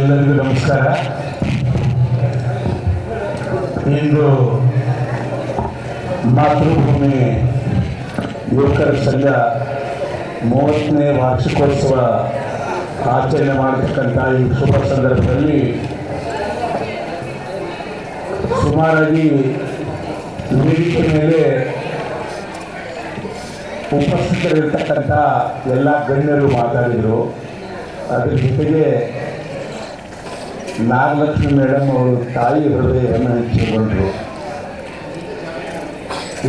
ಎಲ್ಲರಿಗೂ ನಮಸ್ಕಾರ. ಇಂದು ಮಾತೃಭೂಮಿ ಯುವಕರ ಸಂಘ ಮೂವತ್ತನೇ ವಾರ್ಷಿಕೋತ್ಸವ ಆಚರಣೆ ಮಾಡತಕ್ಕಂಥ ಈ ಶುಭ ಸಂದರ್ಭದಲ್ಲಿ ಸುಮಾರಾಗಿ ವೇದಿಕೆ ಮೇಲೆ ಉಪಸ್ಥಿತರಿರ್ತಕ್ಕಂಥ ಎಲ್ಲ ಗಣ್ಯರು ಮಾತಾಡಿದರು. ಅದ್ರ ಜೊತೆಗೆ ನಾಗಲಕ್ಷ್ಮಿ ಮೇಡಮ್ ಅವರು ತಾಯಿ ಹೃದಯವನ್ನು ಹಂಚಿಕೊಂಡರು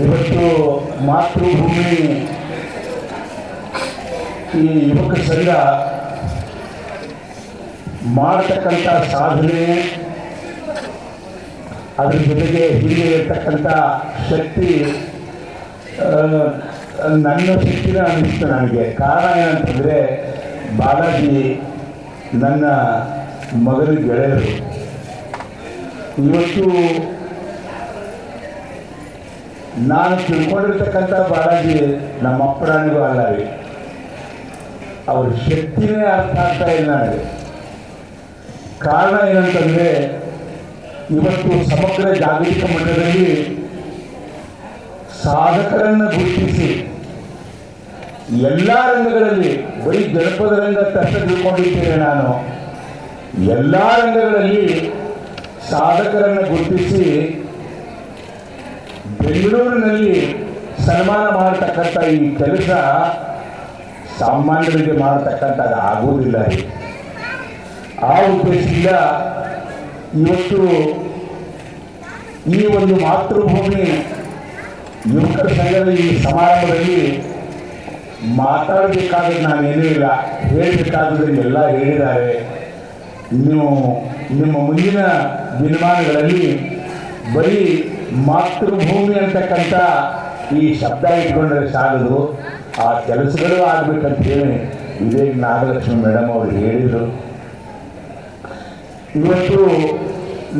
ಇವತ್ತು ಮಾತೃಭೂಮಿ ಈ ಯುವಕ ಸಂಘ ಮಾಡತಕ್ಕಂಥ ಸಾಧನೆ, ಅದ್ರ ಜೊತೆಗೆ ಹಿಂದೆ ಇರ್ತಕ್ಕಂಥ ಶಕ್ತಿ ನನ್ನ ಶಕ್ತಿನ ಅನ್ನಿಸ್ತು ನನಗೆ. ಕಾರಣ ಏನಂತಂದರೆ, ಬಾಲಾಜಿ ನನ್ನ ಮಗನ ಗೆಳೆಯರು. ಇವತ್ತು ನಾನು ತಿಳ್ಕೊಂಡಿರ್ತಕ್ಕಂಥ ಬಾಲಾಜಿ ನಮ್ಮ ಅಪ್ಪರಾಣಿಗೂ ಅಲ್ಲ ರೀ. ಅವ್ರ ಶಕ್ತಿನೇ ಅರ್ಥ ಆಗ್ತಾ ಇಲ್ಲ ನನಗೆ. ಕಾರಣ ಏನಂತಂದರೆ, ಇವತ್ತು ಸಮಗ್ರ ಜಾಗತಿಕ ಮಟ್ಟದಲ್ಲಿ ಸಾಧಕರನ್ನು ಗುರುತಿಸಿ ಎಲ್ಲ ರಂಗಗಳಲ್ಲಿ, ಬರೀ ಜನಪದ ರಂಗ ತಷ್ಟ ತಿಳ್ಕೊಂಡಿದ್ದೇನೆ ನಾನು. ಎಲ್ಲ ರಂಗಗಳಲ್ಲಿ ಸಾಧಕರನ್ನು ಗುರುತಿಸಿ ಬೆಂಗಳೂರಿನಲ್ಲಿ ಸನ್ಮಾನ ಮಾಡತಕ್ಕಂಥ ಈ ಕೆಲಸ ಸಾಮಾನ್ಯರಿಗೆ ಮಾಡತಕ್ಕಂಥದ್ದು ಆಗುವುದಿಲ್ಲ ಆ ಉದ್ದೇಶದಿಂದ ಇವತ್ತು ಈ ಒಂದು ಮಾತೃಭೂಮಿ ಯುವಕರ ಸಂಘದ ಈ ಸಮಾರಂಭದಲ್ಲಿ ಮಾತಾಡಬೇಕಾದ್ರೆ ನಾನೇನೂ ಇಲ್ಲ ಹೇಳಬೇಕಾದ್ರೆ ಎಲ್ಲ ಹೇಳಿದ್ದಾರೆ. ನೀವು ನಿಮ್ಮ ಮುಂದಿನ ದಿನಮಾನಗಳಲ್ಲಿ ಬರೀ ಮಾತೃಭೂಮಿ ಅಂತಕ್ಕಂಥ ಈ ಶಬ್ದ ಇಟ್ಕೊಂಡ್ರೆ ಸಾಲದು. ಆ ಕೆಲಸಗಳು ಹೇಳಿ ಇದೇ ನಾಗಲಕ್ಷ್ಮಿ ಮೇಡಮ್ ಅವರು ಹೇಳಿದರು. ಇವತ್ತು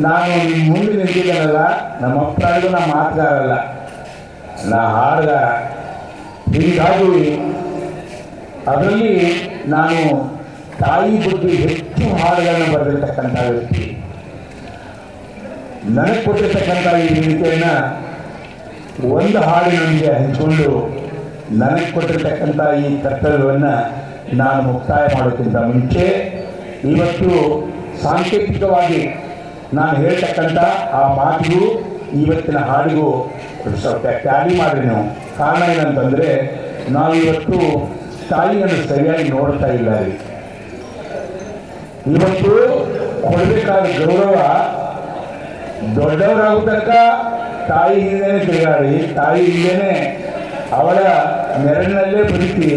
ನಾನು ನಿಮ್ಮ ಮುಂದೆ ನಿಂತಿದ್ದೇನಲ್ಲ, ನಮ್ಮ ಅಪ್ಪನಿಗೂ ನಾ ಮಾತುಗಾರಲ್ಲ. ನಾ ಹಾಡ್ದ ಹೀಗಾಗಿ ಅದರಲ್ಲಿ ನಾನು ತಾಯಿ ಬಗ್ಗೆ ಹೆಚ್ಚು ಹಾಡುಗಳನ್ನು ಬರೆದಿರ್ತಕ್ಕಂಥ ವ್ಯಕ್ತಿ. ನನಗೆ ಕೊಟ್ಟಿರ್ತಕ್ಕಂಥ ಈ ವೇದಿಕೆಯನ್ನು ಒಂದು ಹಾಡಿನೊಂದಿಗೆ ಹಂಚಿಕೊಂಡು ನನಗೆ ಕೊಟ್ಟಿರ್ತಕ್ಕಂಥ ಈ ಕರ್ತವ್ಯವನ್ನು ನಾನು ಮುಕ್ತಾಯ ಮಾಡೋಕ್ಕಿಂತ ಮುಂಚೆ ಇವತ್ತು ಸಾಂಕೇತಿಕವಾಗಿ ನಾನು ಹೇಳ್ತಕ್ಕಂಥ ಆ ಮಾತಿಗೂ ಇವತ್ತಿನ ಹಾಡಿಗೂ ಟ್ಯಾಲಿ ಮಾಡಿ ನಾವು ಕಾರಣ ಏನಂತಂದರೆ ನಾವು ಇವತ್ತು ತಾಯಿಯನ್ನು ಸರಿಯಾಗಿ ನೋಡ್ತಾ ಇಲ್ಲ ರೀ. ಇವತ್ತು ಕೊಡಬೇಕಾದ ಗೌರವ ದೊಡ್ಡವರಾಗುತ್ತಕ್ಕ ತಾಯಿ ಹಿಂದೆನೆ ತಿರುಗಾಡಿ. ತಾಯಿ ಹಿಂದೆನೆ ಅವಳ ನೆರಳಿನಲ್ಲೇ ಬದುಕಿ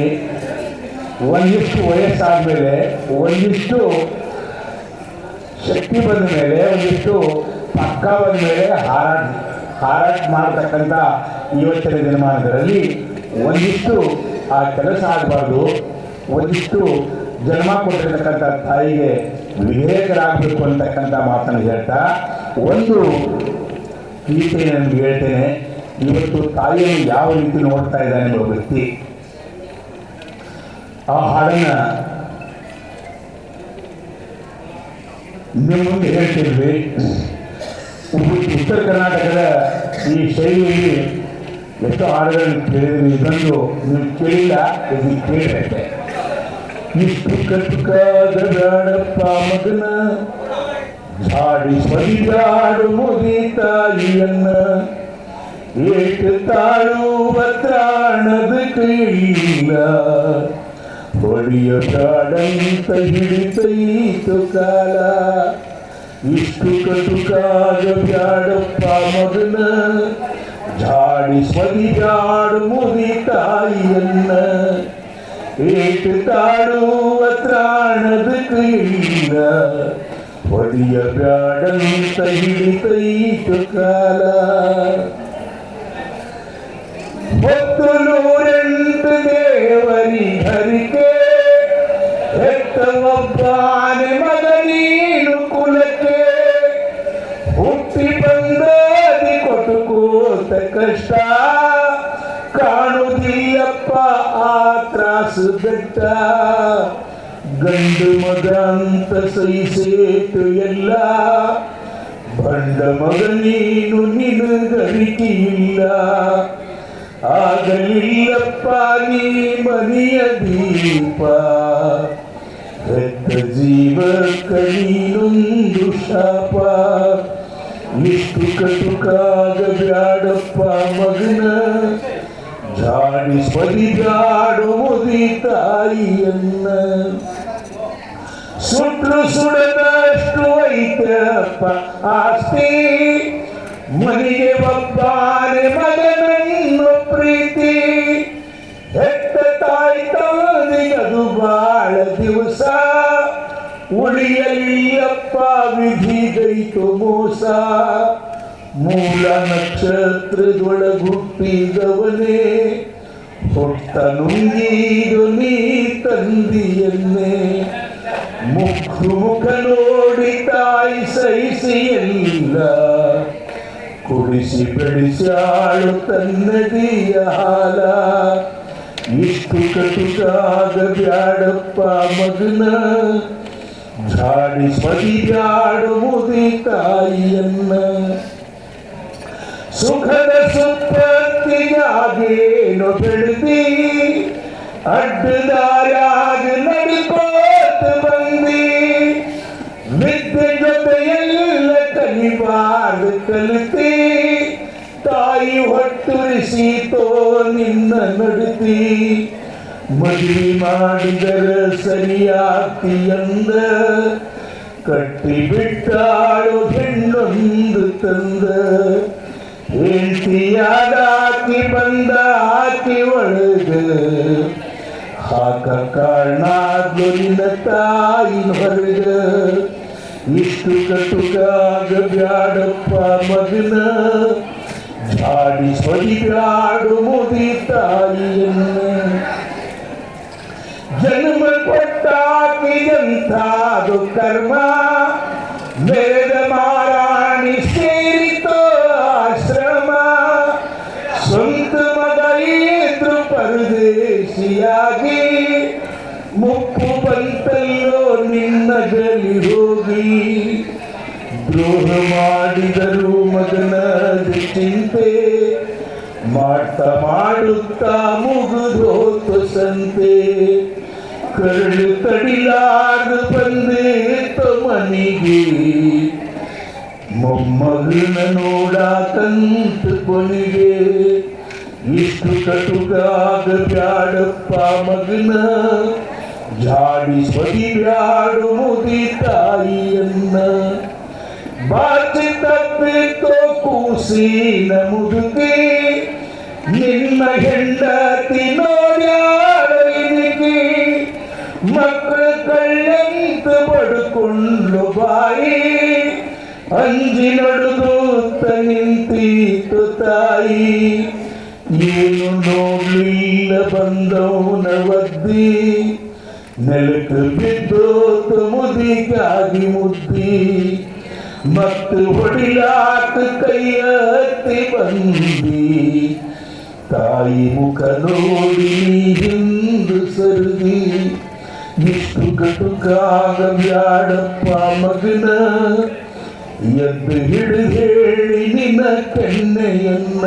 ಒಂದಿಷ್ಟು ವಯಸ್ಸಾದ ಮೇಲೆ ಒಂದಿಷ್ಟು ಶಕ್ತಿ ಬಂದ ಮೇಲೆ, ಒಂದಿಷ್ಟು ಪಕ್ಕ ಬಂದ ಮೇಲೆ ಹಾರಾಟ ಹಾರಾಟ ಮಾಡತಕ್ಕಂಥ ಇವತ್ತಿನ ದಿನಮಾನದಲ್ಲಿ ಒಂದಿಷ್ಟು ಆ ಕೆಲಸ ಆಗಬಾರ್ದು, ಒಂದಿಷ್ಟು ಜನ್ಮ ಕೊಟ್ಟಿರ್ತಕ್ಕಂಥ ತಾಯಿಗೆ ವಿವೇಕರಾಗಬೇಕು ಅಂತಕ್ಕಂಥ ಮಾತನ್ನು ಹೇಳ್ತಾ, ಒಂದು ಗೀತೆ ನನಗೆ ಹೇಳ್ತೇನೆ. ಇವತ್ತು ತಾಯಿಯನ್ನು ಯಾವ ರೀತಿ ನೋಡ್ತಾ ಇದ್ದಾನೆ ಎಂಬ ವ್ಯಕ್ತಿ, ಆ ಹಾಡನ್ನು ನಿಮ್ಮ ಮುಂದೆ ಹೇಳ್ತಿದ್ವಿ. ಉತ್ತರ ಕರ್ನಾಟಕದ ಈ ಶೈಲಿಯಲ್ಲಿ ಎಷ್ಟೋ ಹಾಡುಗಳನ್ನು ಕೇಳಿದ್ವಿ ಇದೊಂದು ನೀವು ಕೇಳಿಲ್ಲ ಇದು ಕೇಳಿರತ್ತೆ ಇಷ್ಟು ಕಟ್ಟುಕಾದ ಬೇಡಪ್ಪ ಮಗನ ಜಾಡಿ ಸ್ವರಿಯಾಡು ಮುದಿ ತಾಯಿಯನ್ನ ಏಕ ತಾಳುವ ತ್ರಾಣದ ಕೈಯಿಲ್ಲ ಹೊಡಿಯ ಬ್ಯಾಡಂತ ಹಿಡಿತೈತು ಕಾಲ ಇಷ್ಟು ಕಟುಕಾಗ ಬ್ಯಾಡಪ್ಪ ಮಗನ ಜಾಡಿ ಸ್ವದಿ ಜಾಡು ಮುದಿ ತಾಯಿಯನ್ನ ಏಕ ತಾಳುವ ತ್ರಾಣದ ಕೈಯಿಲ್ಲ ಹೊಡಿಯ ಬ್ಯಾಡಂತ ಹಿಡಿತೈತು ಕಾಲ. ಹೊತ್ತು ನೂರೆಂಟು ದೇವರಿ ಹರಿಕೆ, ಹೆತ್ತ ಒಬ್ಬಾನೆ ಮಗ ನೀನು ಕುಲಕ್ಕೆ. ಹುಟ್ಟಿ ಬಂದಾದಿ ಕೊಟ್ಟುಕೋತ ಕಷ್ಟ. ಕಾಣುವುದಿಲ್ಲಪ್ಪ ಆ ತ್ರಾಸು ಬೆಟ್ಟ ಗಂಡು ಮಗ ಅಂತ ಸಹಿಸೇತು ಎಲ್ಲ ಬಂಡ ಮಗ ನೀನು ನಿನಗರಿಕೆ ಇಲ್ಲ ಆಗಲಿಲ್ಲಪ್ಪ ನೀ ಮನೆಯ ದೀಪ ಹೆತ್ತ ಜೀವ ಕಣೀನೊಂದು ಶಾಪ ಇಷ್ಟು ಕಟುಕಾಗ ಬ್ಯಾಡಪ್ಪ ಮಗನ ಜಾಡಿ ಸ್ವದಿಗಾಡು ಮುದಿ ತಾಯಿಯನ್ನ ಸುಟ್ಲು ಸುಡದಷ್ಟು ಐತಪ್ಪ. ಆಸ್ತಿ ಮನೆಗೆ ಒಬ್ಬಾನೆ ಮಗನನ್ನು ಪ್ರೀತಿ. ಹೆತ್ತ ತಾಯಿ ತಾಯಿಗದು ಬಾಳ ದಿವಸ. ಉಳಿಯಲಿಲ್ಲಪ್ಪ ವಿಧಿಗೈತು ಮೋಸ. ಮೂಲ ನಕ್ಷತ್ರದೊಳಗುಟ್ಟಿದವನೇ. ಹೊಟ್ಟ ನುಂಗಿದು ನೀ ತಂದಿಯನ್ನೇ. ಮುಖು ಮುಖ ನೋಡಿ ತಾಯಿ ಸಹಿಸಿ ಎಲ್ಲ ಕುಡಿಸಿ ಬೆಳೆಸಾಳು ತನ್ನದಿಯ ಹಾಲ ಇಷ್ಟು ಕಟುಕಾಗ ಬ್ಯಾಡಪ್ಪ ಮಗನ ಝಾಡಿ ಸ್ವದಿ ಬ್ಯಾಡು ಮುದಿ ತಾಯಿಯನ್ನ ಸುಖದ ಸುಪ್ಪತ್ತಿಗಾಗೇನು ಬೆಳೆದಿ ಅಡ್ಡದಾರಾಗ ವಿದ್ಯೆ ಜೊತೆಯೆಲ್ಲ ಕಲಿಬಾರ್ದು ಕಲಿತಿ ತಾಯಿ ಹೊಟ್ಟುರಿಸಿತೋ ನಿನ್ನ ನಡುತ್ತಿ ಮದುವೆ ಮಾಡಿದರ ಸರಿಯಾಗ್ತಿ ಅಂದ ಕಟ್ಟಿ ಬಿಟ್ಟಾಳು ಹೆಣ್ಣೊಂದು ತಂದ ಹೆಂಡತಿಯಾದಾಕಿ ಬಂದ ಆಕಿ ಒಳಗ ಹಾಕ ಕಾರಣ ನಿನ್ನ ತಾಯಿ ಹೊರಗ ಇಷ್ಟು ಕಟುಕಾಗ ಬ್ಯಾಡಪ್ಪ ಮಗನ. ಜಾಡಿ ಸ್ವದಿಗಾಡು ಮುದಿ ತಾಯಿಯನ್ನ. ಜನ್ಮ ಕೊಟ್ಟಾಕಿದಂಥದು ಕರ್ಮ. ವೇದ ಮಾರಾಣಿ ಸೇರಿತೋ ಆಶ್ರಮ. ಸ್ವಂತ ಮಗ ಇದ್ರು ಪರದೇಶಿಯಾಗಿ ಮುಪ್ಪು ಬಂತಲ್ಲೋ ನಿನ್ನ ಗಲಿ ಹೋಗಿ ದ್ರೋಹ ಮಾಡಿದರು ಮಗನ ಚಿಂತೆ. ಮಾಡ್ತಾ ಮಾಡುತ್ತಾ ಮುಗಿದೋತು ಸಂತೆ. ಕರಳು ತಡಿಲಾರ್ದು ಬಂದೆ ತಮನಿಗೆ ಮೊಮ್ಮಗನ ನೋಡಾಕಂತ ಕೊನೆಗೆ. ಇಷ್ಟು ಕಟುಕಾಗ ಬ್ಯಾಡಪ್ಪ ಮಗನ. ಜಾಡಿ ಸ್ವದಿ ಬ್ಯಾಡು ಮುದಿ ತಾಯಿಯನ್ನ ಬಾಚಿ ತಪ್ಪಿತೋ ಕೂಸಿನ ಮುದುಕಿ ನಿನ್ನ ಹೆಂಡತಿ ನೋಡ್ಯಾಡಲಿಕ್ಕೆ ಮಕ್ಕಳ ಕಳ್ಳಂತ ಬಡ್ಕೊಂಡು ಬಾಯಿ ಅಂಜಿ ನಡುಗುತ್ತ ನಿಂತೀತು ತಾಯಿ ಏನು ನೋಡ್ಲಿಲ್ಲ ಬಂದವನ ಒದ್ದಿ ನೆಲಕ್ಕೆ ಬಿದ್ದೋತು ಮುದಿಗಾಗಿ ಮುದ್ದಿ ಮತ್ತು ಹೊಡಿಲಾಕ ಕೈಯ ಹತ್ತಿ ಬಂದಿ ತಾಯಿ ಮುಖ ನೋಡಿ ಹಿಂದು ಸರಿದಿ ಇಷ್ಟು ಕಟುಕಾಗ ಬ್ಯಾಡಪ್ಪ ಮಗನ ಎದ್ದು ಹಿಡಿದು ಹೇಳಿ ನಿನ್ನ ಕೆನ್ನೆಯನ್ನ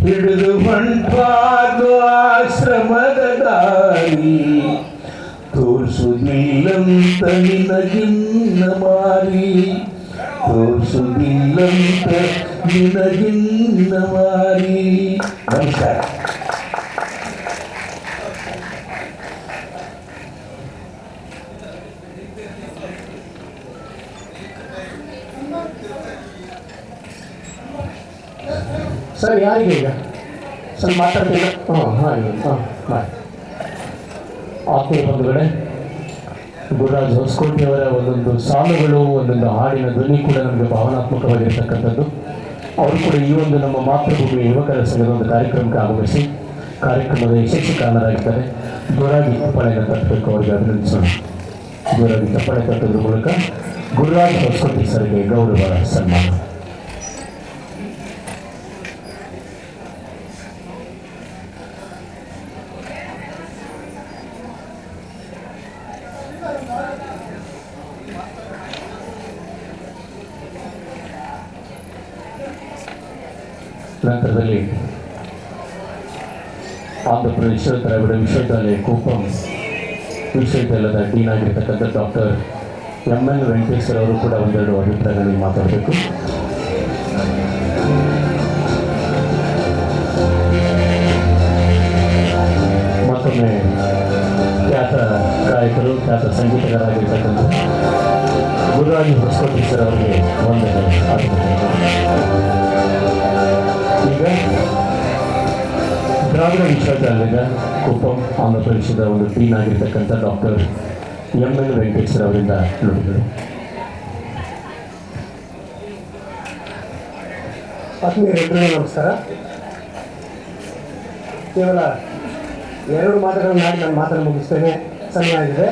ಹಿಡಿದು ಹೊಂಟಾದು ಆಶ್ರಮದ ದಾರಿ ತೋರಿಸುವುದಿಲ್ಲಂತ ನಿನಗಿನ್ನ ಮಾರಿ ತೋರಿಸುವುದಿಲ್ಲಂತ ನಿನಗಿನ್ನ ಮಾರಿ ನಮಸ್ಕಾರ ಸರ್, ಯಾರಿಗೆ ಈಗ? ಸರ್ ಮಾತಾಡ್ತೀನಿ ಹಾಂ ಹಾಂ ಹಾಂ ಆತ್ಮೀಯ ಬಂಧುಗಳೇ. ಗುರುರಾಜ್ ಹೊಸಕೋಟೆಯವರ ಒಂದೊಂದು ಸಾಲುಗಳು, ಒಂದೊಂದು ಹಾಡಿನ ಧ್ವನಿ ಕೂಡ ನಮಗೆ ಭಾವನಾತ್ಮಕವಾಗಿರ್ತಕ್ಕಂಥದ್ದು. ಅವರು ಕೂಡ ಈ ಒಂದು ನಮ್ಮ ಮಾತೃಭೂಮಿ ಯುವಕರ ಸಂಘದ ಒಂದು ಕಾರ್ಯಕ್ರಮಕ್ಕೆ ಆಗಮಿಸಿ ಕಾರ್ಯಕ್ರಮದ ಯಶಸ್ವಿಕಾರರಾಗಿದ್ದಾರೆ ಗುರುರಾಜ್ ತಪ್ಪಳೆಯನ್ನು ತಟ್ಟಬೇಕು, ಅವರಿಗೆ ಅಭಿನಂದಿಸೋಣ. ಗುರುರಾಜ್ ತಪ್ಪಳೆ ತಟ್ಟೋದ್ರ ಮೂಲಕ ಗುರುರಾಜ್ ಹೊಸಕೋಟೆ ಸರ್ಗೆ ಗೌರವ ಸನ್ಮಾನ. ನಂತರದಲ್ಲಿ ಆಂಧ್ರ ಪ್ರದೇಶ ದ್ರಾವಿಡ ವಿಶ್ವವಿದ್ಯಾಲಯ ಕುಪ್ಪಂ ವಿಶ್ವವಿದ್ಯಾಲಯದ ಡೀನ್ ಆಗಿರ್ತಕ್ಕಂಥ ಡಾಕ್ಟರ್ ಎಂ ಎಲ್ ವೆಂಕಟೇಶ್ವರ ಅವರು ಕೂಡ ಒಂದೆರಡು ಅಭಿಪ್ರಾಯಗಳಲ್ಲಿ ಮಾತಾಡಬೇಕು ಮತ್ತೊಮ್ಮೆ ಖ್ಯಾತ ಗಾಯಕರು, ಖ್ಯಾತ ಸಂಗೀತಗಾರರಾಗಿರ್ತಕ್ಕಂಥ ಗುರುರಾಜ್ ಹೊಸಕೋಟೆ ಸರ್ ಅವರಿಗೆ ಒಂದೆರಡು ಅಭಿನಂದನೆಗಳು. ದ್ರಾವಿಡ ವಿಶ್ವವಿದ್ಯಾಲಯದ ಕುಪ್ಪಂ ಆಂಧ್ರ ಪ್ರದೇಶದ ಒಂದು ಡೀನ್ ಆಗಿರ್ತಕ್ಕಂಥ ಡಾಕ್ಟರ್ ಎಂ. ಎನ್. ವೆಂಕಟೇಶ್ವರ ಅವರಿಂದ ನೋಡಿದರು. ನಮಸ್ಕಾರ. ಕೇವಲ ಎರಡು ಮಾತುಗಳನ್ನು ನಾನು ಮಾತನ್ನು ಮುಗಿಸ್ತೇನೆ. ಚೆನ್ನಾಗಿದೆ ಆಗಿದೆ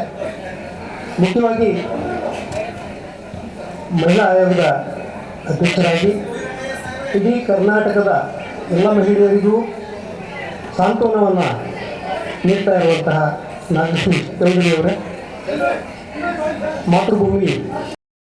ಮುಖ್ಯವಾಗಿ ಮಹಿಳಾ ಆಯೋಗದ ಅಧ್ಯಕ್ಷರಾಗಿ ಇಡೀ ಕರ್ನಾಟಕದ ಎಲ್ಲ ಮಹಿಳೆಯರಿಗೂ ಸಾಂತ್ವನವನ್ನು ನೀಡ್ತಾ ಇರುವಂತಹ ನಾಗೇಶ್ ಚೌಧರಿಯವರೇ ಮಾತೃಭೂಮಿ